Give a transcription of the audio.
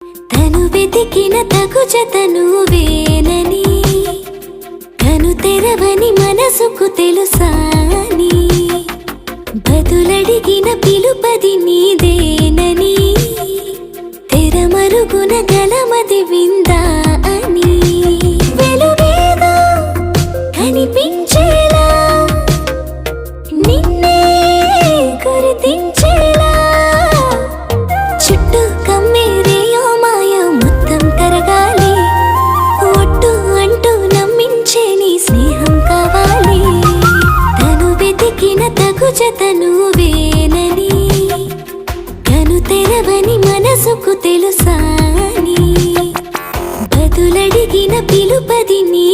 తను వెతికిన తగు జతను వేనని కను తెరవని మనసుకు తెలుసాని బదులడిగిన పిలుపది నీదేనని తెరమరుగున గలమది విందా అని. వెలుగేదో కనిపించేలా నిన్నే గుర్తించేలా చుట్టూ కమ్మే వెతికిన జతను వేనని కను తెరవని మనసుకు తెలుసాని. బదులడిగిన పిలుపదిని